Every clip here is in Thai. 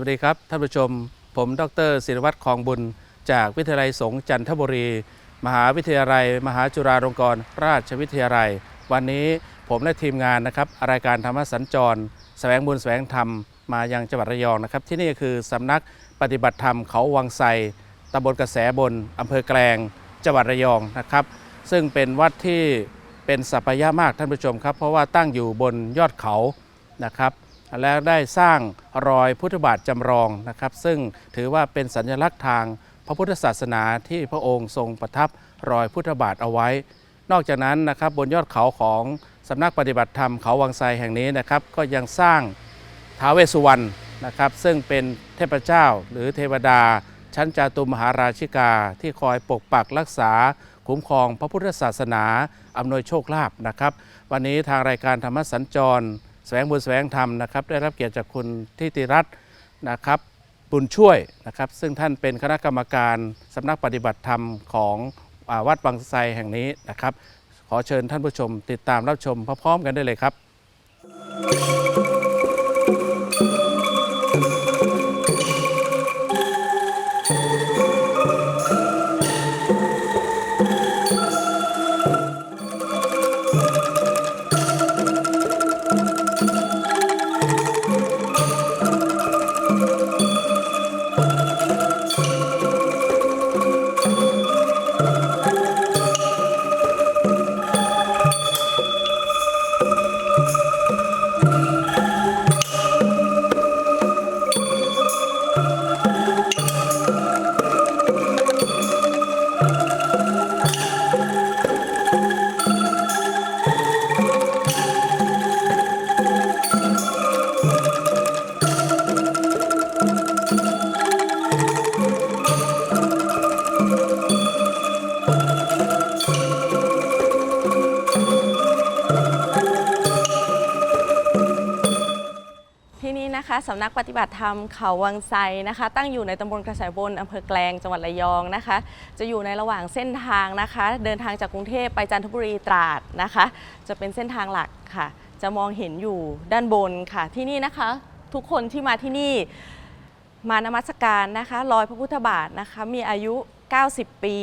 วัสดีครับ ท่านผู้ชม ผมดรศิริวัตรคลองบุญ จากวิทยาลัยสงฆ์จันทบุรี มหาวิทยาลัย มหาจุฬาลงกรณราชวิทยาลัย วันนี้ผมและทีมงานนะครับรายการธรรมสัญจรแสวงบุญแสวงธรรมมายังจังหวัดระยองนะครับ ที่นี่คือสำนักปฏิบัติธรรมเขาวังไซตำบลกระแสบนอำเภอแกลงจังหวัดระยองนะครับ ซึ่งเป็นวัดที่เป็นสัปยะมากท่านผู้ชมครับ เพราะว่าตั้งอยู่บนยอดเขานะครับ และได้สร้างรอยพุทธบาทจำลองนะครับ ซึ่งถือว่าเป็นสัญลักษณ์ทางพระพุทธศาสนาที่พระองค์ทรงประทับรอยพุทธบาทเอาไว้ นอกจากนั้นนะครับบนยอดเขาของสำนักปฏิบัติธรรมเขาวังไซแห่งนี้นะครับก็ยังสร้างท้าวเวสุวรรณนะครับซึ่งเป็นเทพเจ้าหรือเทวดา ชั้นจาตุมหาราชิกา ที่คอยปกปักรักษา คุ้มครองพระพุทธศาสนาอำนวยโชคลาภนะครับ วันนี้ทางรายการธรรมสัญจร สวงบุญแสวงธรรมนะครับได้รับเกียรติจากคุณทิติรัตน์นะครับบุญช่วยนะครับ ซึ่งท่านเป็นคณะกรรมการสำนักปฏิบัติธรรมของอวัดบางไทรแห่งนี้นะครับ ขอเชิญท่านผู้ชมติดตามรับชมพร้อมๆกันได้เลยครับ สำนักปฏิบัติธรรมเขาวังไซนะคะ ตั้งอยู่ในตำบลกระแสบนอำเภอแกลงจังหวัดระยองนะคะ จะอยู่ในระหว่างเส้นทางนะคะ เดินทางจากกรุงเทพไปจันทบุรีตราดนะคะ จะเป็นเส้นทางหลักค่ะ จะมองเห็นอยู่ด้านบนค่ะ ที่นี่นะคะ ทุกคนที่มาที่นี่มานมัสการนะคะรอยพระพุทธบาทนะคะมีอายุ 90 ปี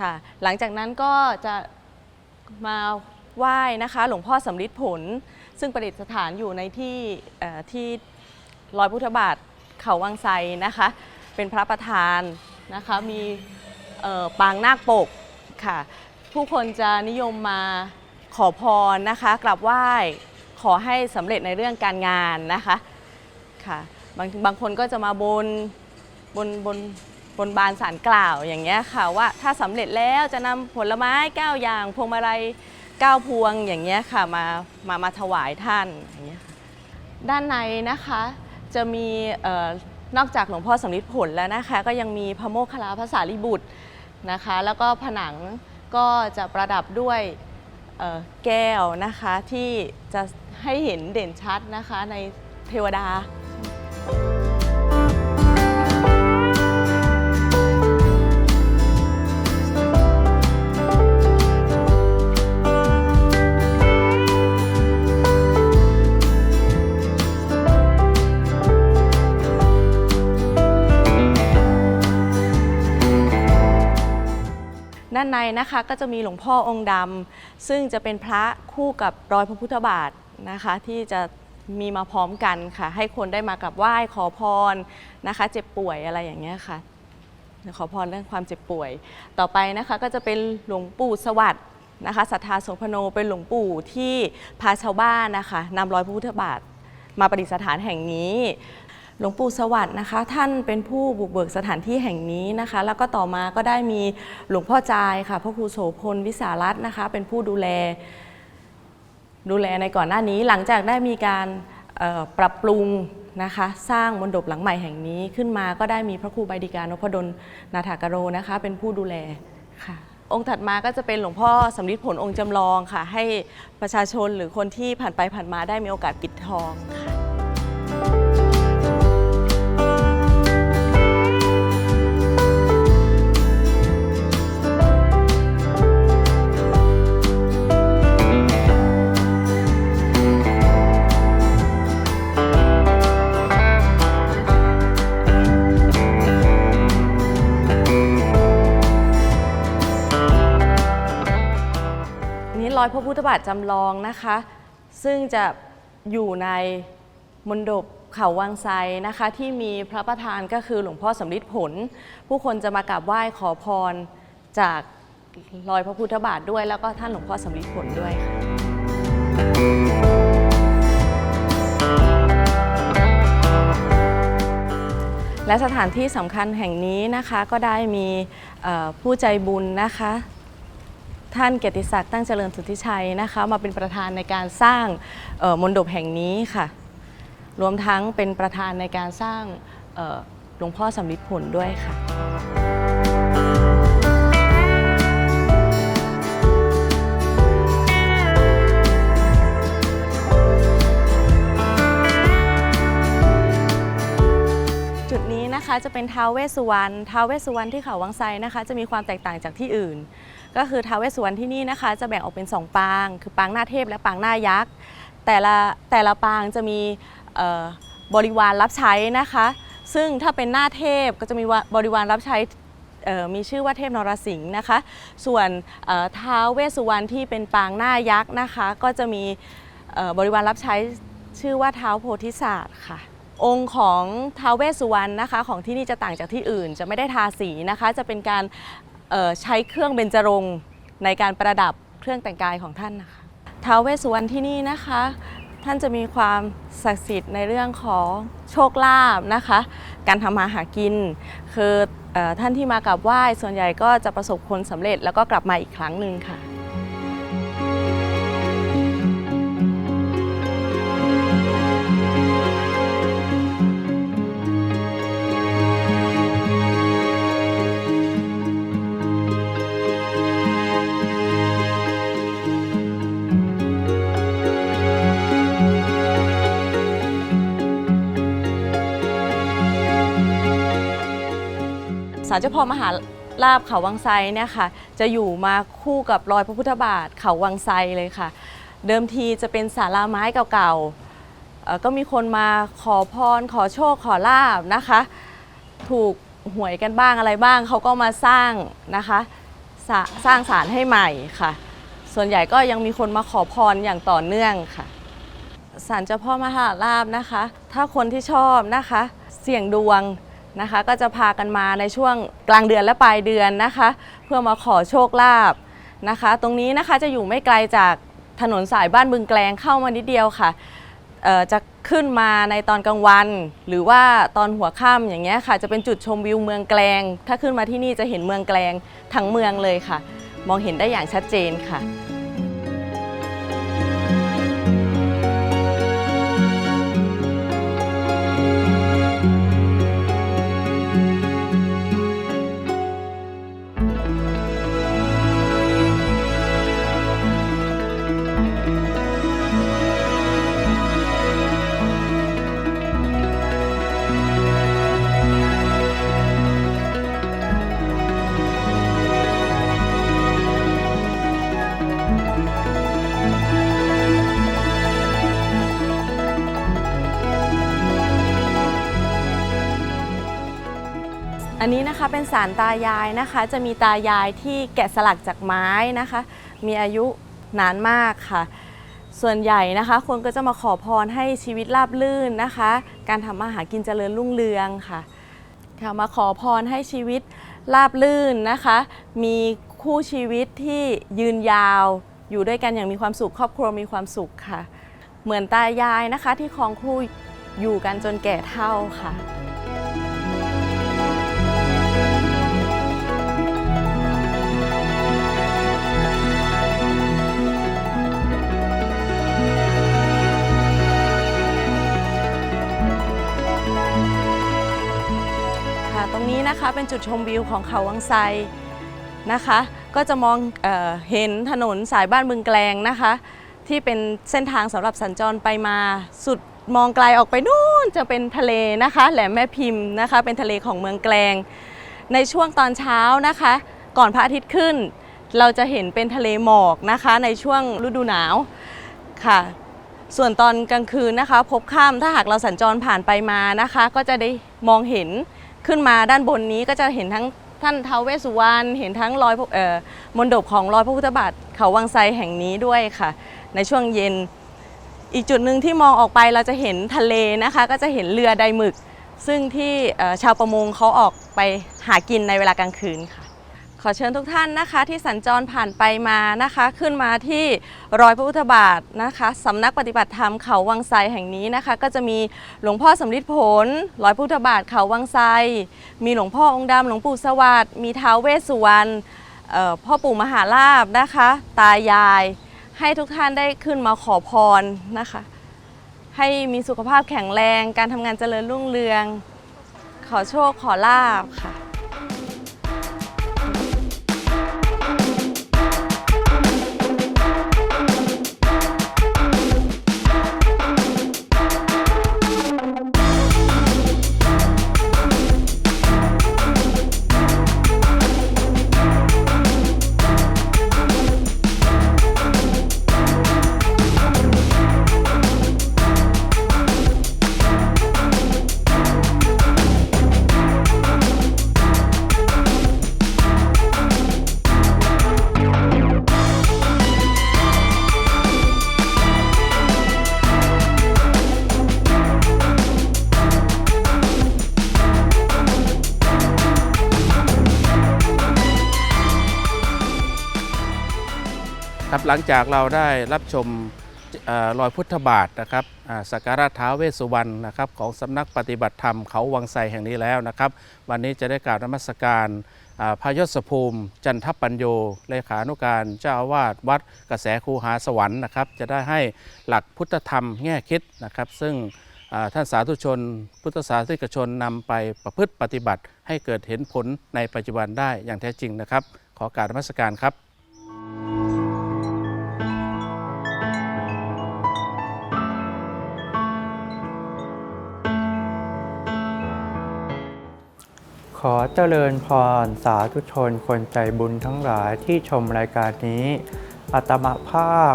ค่ะ หลังจากนั้นก็จะมาไหว้นะคะ หลวงพ่อสำริดผล ซึ่งประดิษฐานอยู่ในที่ที่ รอยพุทธบาทเขาวังไซนะคะ เป็นพระประธานนะคะมีปางนาคปกค่ะ ผู้คนจะนิยมมาขอพรนะคะกราบไหว้ขอให้สำเร็จในเรื่องการงานนะคะค่ะบางบางคนก็จะมาบนบนบนบนบานสารกล่าวอย่างเงี้ยค่ะว่าถ้าสำเร็จแล้วจะนำผลไม้เก้าอย่าง พวงมาลัยก้าวพวงอย่างเงี้ยค่ะมามามาถวายท่านอย่างเงี้ยด้านในนะคะ จะมีนอกจากหลวงพ่อสำริดผลแล้วนะคะ ก็ยังมีพระโมคคัลลาภาษาลิบุตรนะคะ แล้วก็ผนังก็จะประดับด้วยแก้วนะคะที่จะให้เห็นเด่นชัดนะคะในเทวดา ด้านในนะคะก็จะมีหลวงพ่อองค์ดำซึ่งจะเป็นพระคู่กับรอยพระพุทธบาทนะคะที่จะมีมาพร้อมกันค่ะ ให้คนได้มากราบไหว้ขอพรนะคะ เจ็บป่วยอะไรอย่างเงี้ยค่ะ ขอพรเรื่องความเจ็บป่วย ต่อไปนะคะก็จะเป็นหลวงปู่สวัสด์นะคะศรัทธาโสพโนเป็นหลวงปู่ที่พาชาวบ้านนะคะนำรอยพระพุทธบาทมาประดิษฐานแห่งนี้ หลวงปู่สวัสดิ์นะคะ ท่านเป็นผู้บุกเบิกสถานที่แห่งนี้นะคะ แล้วก็ต่อมาก็ได้มีหลวงพ่อจายค่ะพระครูโสพลวิสารัตน์นะคะ เป็นผู้ดูแล ดูแลในก่อนหน้านี้ หลังจากได้มีการปรับปรุงนะคะ สร้างมณฑปหลังใหม่แห่งนี้ขึ้นมาก็ได้มีพระครูใบดิการนพดลนาถากโรนะคะ เป็นผู้ดูแลค่ะองค์ถัดมาก็จะเป็นหลวงพ่อสำริดผลองค์จำลองค่ะ ให้ประชาชนหรือคนที่ผ่านไปผ่านมาได้มีโอกาสปิดทองค่ะ อยพระพุทธบาทจำลองนะคะ ซึ่งจะอยู่ในมณฑปเขาวังไซนะคะ ที่มีพระประธานก็คือหลวงพ่อสำริดผล ผู้คนจะมากราบไหว้ขอพรจากรอยพระพุทธบาทด้วย แล้วก็ท่านหลวงพ่อสำริดผลด้วยค่ะและสถานที่สำคัญแห่งนี้นะคะก็ได้มีผู้ใจบุญนะคะ ท่านเกียรติศักดิ์ตั้งเจริญสุทธิชัยนะคะมาเป็นประธานในการสร้างมณฑปแห่งนี้ค่ะ รวมทั้งเป็นประธานในการสร้างหลวงพ่อสำริดผลด้วยค่ะ จุดนี้นะคะจะเป็นท้าวเวสสุวรรณท้าวเวสสุวรรณที่เขาวังไซนะคะ จะมีความแตกต่างจากที่อื่น ก็คือท้าวเวสสุวรรณที่นี่นะคะ จะแบ่งออกเป็น 2 ปาง คือปางหน้าเทพและปางหน้ายักษ์แต่ละแต่ละปางจะมีบริวารรับใช้นะคะ ซึ่งถ้าเป็นหน้าเทพก็จะมีบริวารรับใช้มีชื่อว่าเทพนรสิงห์นะคะ ส่วนท้าวเวสสุวรรณที่เป็นปางหน้ายักษ์นะคะ ก็จะมีบริวารรับใช้ชื่อว่าท้าวโพธิศาสตว์ค่ะ องค์ของท้าวเวสสุวรรณนะคะ ของที่นี่จะต่างจากที่อื่น จะไม่ได้ทาสีนะคะ จะเป็นการ ใช้เครื่องเบญจรงค์ในการประดับเครื่องแต่งกายของท่านนะคะท้าวเวสสุวรรณที่นี่นะคะ ท่านจะมีความศักดิ์สิทธิ์ในเรื่องของโชคลาภนะคะ การทำมาหากิน คือเออท่านที่มากราบไหว้ส่วนใหญ่ก็จะประสบผลสำเร็จแล้วก็กลับมาอีกครั้งหนึ่งค่ะ ศาลเจ้าพ่อมหาลาบเขาวังไซเนี่ยค่ะ จะอยู่มาคู่กับรอยพระพุทธบาทเขาวังไซเลยค่ะ เดิมทีจะเป็นศาลาไม้เก่าๆก็มีคนมาขอพรขอโชคขอลาบนะคะ ถูกหวยกันบ้างอะไรบ้างเขาก็มาสร้างนะคะสสร้างศาลให้ใหม่ค่ะ ส่วนใหญ่ก็ยังมีคนมาขอพรอย่างต่อเนื่องค่ะศาลเจ้าพ่อมหาลาบนะคะ ถ้าคนที่ชอบนะคะ เสี่ยงดวง นะคะ ก็จะพากันมาในช่วงกลางเดือนและปลายเดือนนะคะ เพื่อมาขอโชคลาภนะคะ ตรงนี้นะคะจะอยู่ไม่ไกลจากถนนสายบ้านบึงแกลงเข้ามานิดเดียวค่ะจะขึ้นมาในตอนกลางวัน หรือว่าตอนหัวค่ำอย่างเงี้ยค่ะ จะเป็นจุดชมวิวเมืองแกลง ถ้าขึ้นมาที่นี่จะเห็นเมืองแกลงทั้งเมืองเลยค่ะ มองเห็นได้อย่างชัดเจนค่ะ อันนี้นะคะเป็นสารตายายนะคะ จะมีตายายที่แกะสลักจากไม้นะคะ มีอายุนานมากค่ะ ส่วนใหญ่นะคะ คนก็จะมาขอพรให้ชีวิตราบรื่นนะคะ การทำมาหากินเจริญรุ่งเรืองค่ะค่ะมาขอพรให้ชีวิตราบรื่นนะคะ มีคู่ชีวิตที่ยืนยาว อยู่ด้วยกันอย่างมีความสุข ครอบครัวมีความสุขค่ะ เหมือนตายายนะคะที่ครองคู่อยู่กันจนแก่เฒ่าค่ะ ตรงนี้นะคะ เป็นจุดชมวิวของเขาวังไซนะคะ ก็จะมองเออเห็นถนนสายบ้านบึงแกลงนะคะ ที่เป็นเส้นทางสำหรับสัญจรไปมาสุดมองไกลออกไปนู่นจะเป็นทะเลนะคะ แหลมแม่พิมพ์นะคะ เป็นทะเลของเมืองแกลง ในช่วงตอนเช้านะคะ ก่อนพระอาทิตย์ขึ้น เราจะเห็นเป็นทะเลหมอกนะคะ ในช่วงฤดูหนาวค่ะ ส่วนตอนกลางคืนนะคะ พบค่ำถ้าหากเราสัญจรผ่านไปมานะคะ ก็จะได้มองเห็น ขึ้นมาด้านบนนี้ก็จะเห็นทั้งท่านทาวเวสสุวรรณเห็นทั้งรอยเอ่อมณฑปของรอยพระพุทธบาทเขาวังไซแห่งนี้ด้วยค่ะ ในช่วงเย็น อีกจุดหนึ่งที่มองออกไปเราจะเห็นทะเลนะคะ ก็จะเห็นเรือไดหมึก ซึ่งที่ชาวประมงเขาออกไปหากินในเวลากลางคืนค่ะ ขอเชิญทุกท่านนะคะที่สัญจรผ่านไปมานะคะ ขึ้นมาที่รอยพระพุทธบาทนะคะสำนักปฏิบัติธรรมเขาวังไซแห่งนี้นะคะ ก็จะมีหลวงพ่อสำริดผล รอยพระพุทธบาทเขาวังไซมีหลวงพ่อองค์ดำหลวงปู่สวัสดิ์มีท้าวเวสสุวรรณพ่อปู่มหาลาบนะคะ ตายาย ให้ทุกท่านได้ขึ้นมาขอพรนะคะ ให้มีสุขภาพแข็งแรงการทำงานเจริญรุ่งเรือง ขอโชคขอลาบค่ะ ครับหลังจากเราได้รับชมอรอยพุทธบาทนะครับสักการะท้าเวสุวรรณนะครับของสำนักปฏิบัติธรรมเขาวังไซแห่งนี้แล้วนะครับ วันนี้จะได้กล่าวนมัสการอ่าพระยศภูมิ จันทปัญโยเลขานุการเจ้าอาวาสวัดกระแสคูหาสวรรค์นะครับ จะได้ให้หลักพุทธธรรมแง่คิดนะครับ ซึ่งท่านสาธุชน พุทธศาสนิกชนนำไปประพฤติปฏิบัติ ให้เกิดเห็นผลในปัจจุบันได้อย่างแท้จริงนะครับ ขอการนมัสการครับ ขอเจริญพรสาธุชนคนใจบุญทั้งหลายที่ชมรายการนี้ อัตมภาพ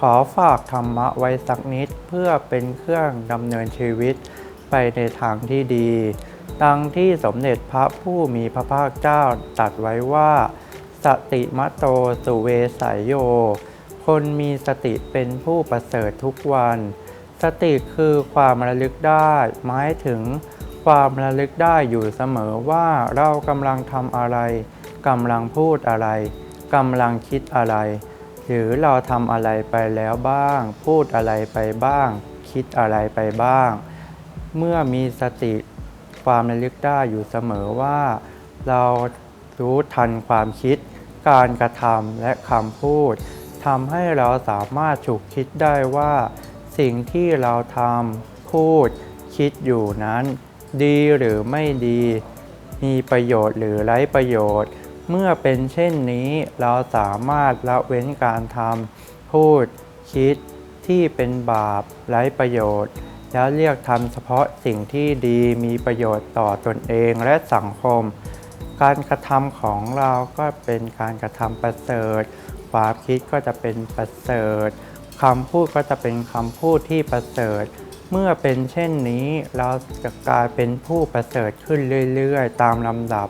ขอฝากธรรมะไว้สักนิดเพื่อเป็นเครื่องดำเนินชีวิตไปในทางที่ดีดังที่สมเด็จพระผู้มีพระภาคเจ้าตรัสไว้ว่า สติมะโตสุเวสายโย คนมีสติเป็นผู้ประเสริฐทุกวัน สติคือความระลึกได้หมายถึง ความระลึกได้อยู่เสมอว่าเรากำลังทำอะไรกำลังพูดอะไรกำลังคิดอะไร หรือเราทำอะไรไปแล้วบ้าง พูดอะไรไปบ้าง คิดอะไรไปบ้าง เมื่อมีสติความระลึกได้อยู่เสมอว่า เรารู้ทันความคิด การกระทำและคำพูดทำให้เราสามารถฉุกคิดได้ว่า สิ่งที่เราทำพูด คิดอยู่นั้น ดีหรือไม่ดี มีประโยชน์หรือไร้ประโยชน์ เมื่อเป็นเช่นนี้เราสามารถละเว้นการทำพูด คิดที่เป็นบาปไร้ประโยชน์ แล้วเรียกทำเฉพาะสิ่งที่ดีมีประโยชน์ต่อตนเองและสังคม การกระทำของเราก็เป็นการกระทำประเสริฐความคิดก็จะเป็นประเสริฐคำพูดก็จะเป็นคำพูดที่ประเสริฐ เมื่อเป็นเช่นนี้เราจะกลายเป็นผู้ประเสริฐขึ้นเรื่อยๆ ตามลำดับ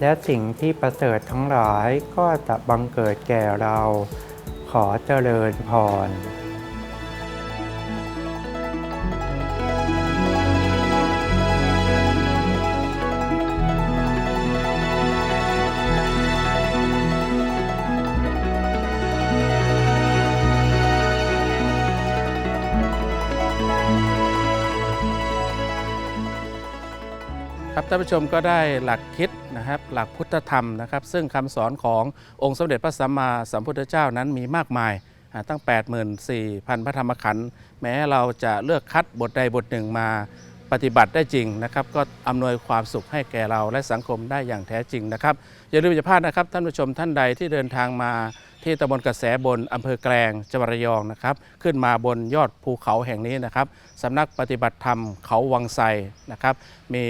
และสิ่งที่ประเสริฐทั้งหลายก็จะบังเกิดแก่เรา ขอเจริญพร ท่านผู้ชมก็ได้หลักคิดนะครับหลักพุทธธรรมนะครับ ซึ่งคำสอนขององค์สมเด็จพระสัมมาสัมพุทธเจ้านั้นมีมากมายตั้ง 84,000 พระธรรมขันธ์แม้เราจะเลือกคัดบทใดบทหนึ่งมาปฏิบัติได้จริงนะครับ ก็อำนวยความสุขให้แก่เราและสังคมได้อย่างแท้จริงนะครับ อย่าลืมอย่าพลาดนะครับ ท่านผู้ชมท่านใดที่เดินทางมา ที่ตำบลกระแสบนอำเภอแกลงจังหวัดระยองนะครับ ขึ้นมาบนยอดภูเขาแห่งนี้นะครับสำนักปฏิบัติธรรมเขาวังไซนะครับ มี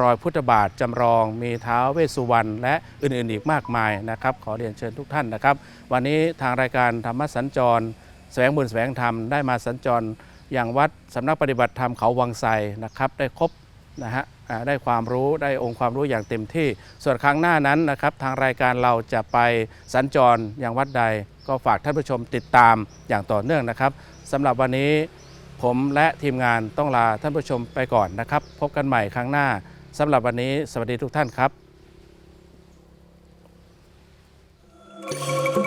รอยพุทธบาทจำลอง มีเท้าวเวสสุวรรณและอื่นๆอีกมากมายนะครับ ขอเรียนเชิญทุกท่านนะครับ วันนี้ทางรายการธรรมสัญจร แสวงบุญแสวงธรรมได้มาสัญจรอย่างวัดสำนักปฏิบัติธรรมเขาวังไซนะครับ ได้ครบนะฮะ ได้ความรู้ได้องค์ความรู้อย่างเต็มที่ ส่วนครั้งหน้านั้นนะครับทางรายการเราจะไปสัญจรอย่างวัดใด ก็ฝากท่านผู้ชมติดตามอย่างต่อเนื่องนะครับสำหรับวันนี้ผมและทีมงานต้องลาท่านผู้ชมไปก่อนนะครับ พบกันใหม่ครั้งหน้าสำหรับวันนี้ สวัสดีทุกท่านครับ